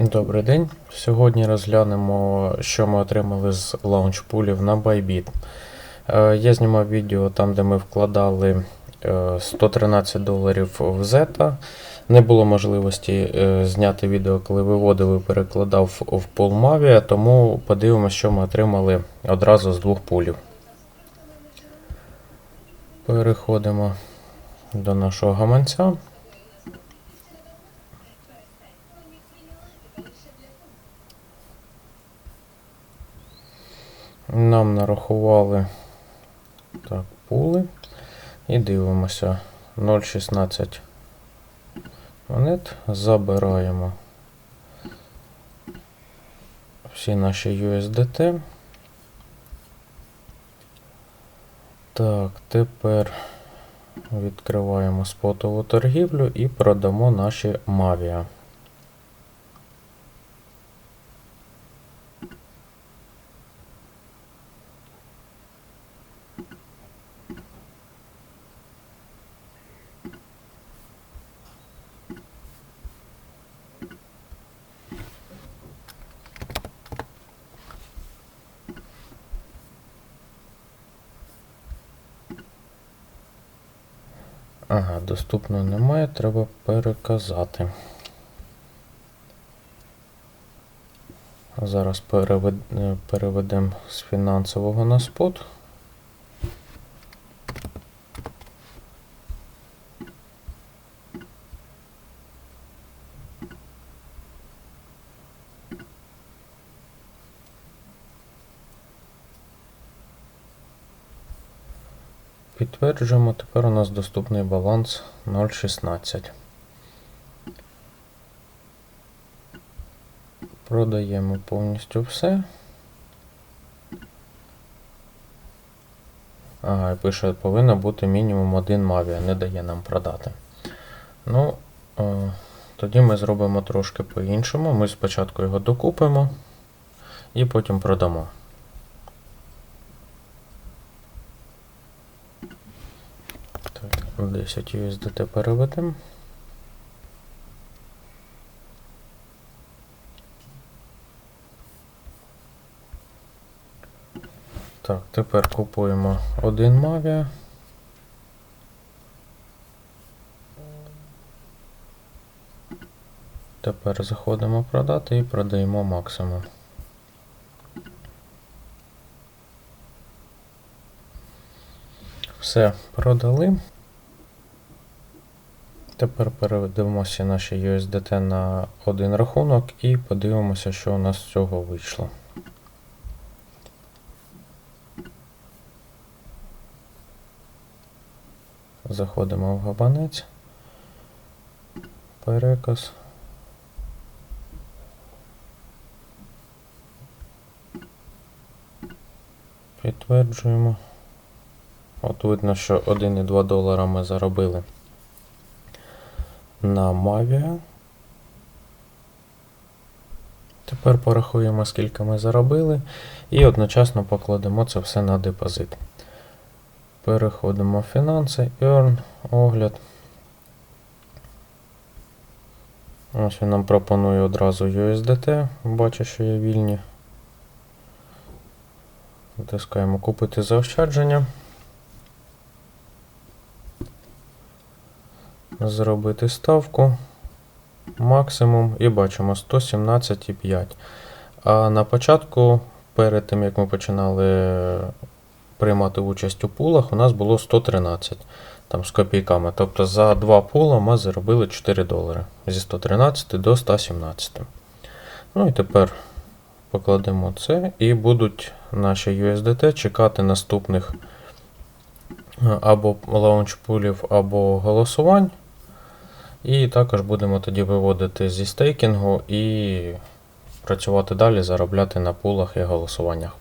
Добрий день. Сьогодні розглянемо, що ми отримали з лаунчпулів на Bybit. Е, Я знімав відео там, де ми вкладали е, 113 доларів в Zeta. Не було можливості е, зняти відео, коли виводив і перекладав в Mavia, тому подивимося, що ми отримали одразу з двох пулів. Переходимо до нашого гаманця. Нам нарахували так, пули. І дивимося 0,16 монет. Забираємо всі наші USDT. Так, тепер відкриваємо спотову торгівлю і продамо наші Mavia. Ага, доступно немає, треба переказати. Зараз е, переведемо з фінансового на спот. Підтверджуємо, тепер у нас доступний баланс 0,16. Продаємо повністю все. Ага, і пише, повинно бути мінімум один Mavia, не дає нам продати. Ну, е, тоді ми зробимо трошки по-іншому. Ми спочатку його докупимо і потім продамо. Так, 10 USDT переведемо. Так, тепер купуємо один Mavia. Тепер заходимо продати і продаємо максимум. Все, продали. Тепер переведемося наші USDT на один рахунок і подивимося, що у нас з цього вийшло. Заходимо в габанець. Переказ. Підтверджуємо. От видно, що 1,2 долара ми заробили на Mavia. Тепер порахуємо, скільки ми заробили, і одночасно покладемо це все на депозит. Переходимо в фінанси, Earn, огляд. Ось він нам пропонує одразу USDT, бачу, що є вільні. Натискаємо купити заощадження. Зробити ставку. Максимум і бачимо 117,5. А на початку, перед тим як ми починали приймати участь у пулах, у нас було 113 там з копійками. Тобто за два пула ми заробили 4 долари зі 113 до 117. Ну і тепер покладемо це і будуть наші USDT чекати наступних е, або лаунчпулів, або голосувань. І також будемо тоді виводити зі стейкінгу і працювати далі, заробляти на пулах і голосуваннях.